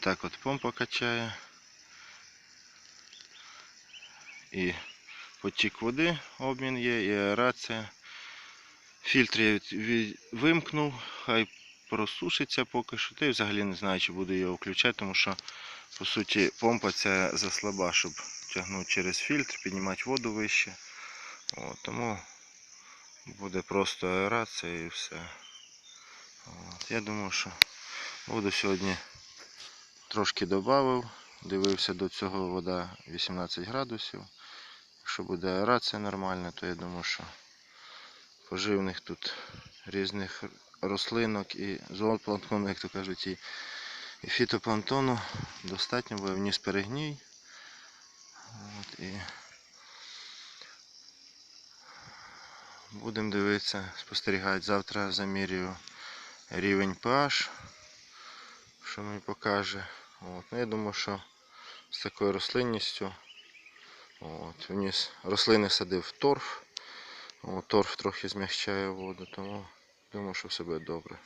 Отак от помпа качає. І потік води, обмін є, і аерація. Фільтр я від, від- вимкнув, хай просушиться поки що. Та й взагалі не знаю, чи буду його включати, тому що по суті помпа ця заслаба, щоб тягнути через фільтр, піднімати воду вище. От, тому буде просто аерація і все. От, я думаю, що воду сьогодні трошки додав. Дивився до цього вода 18 градусів. Якщо буде аерація нормальна, то я думаю, що поживних тут різних рослинок і зоопланктону, як то кажуть, і, фітопланктону достатньо, бо вніс перегній. От, і будемо дивитися, спостерігати. Завтра замірюю рівень pH, що мені покаже. От. Ну, я думаю, що з такою рослинністю от, вніс рослини садив торф. От, торф трохи змягчає воду, тому думаю, що все буде добре.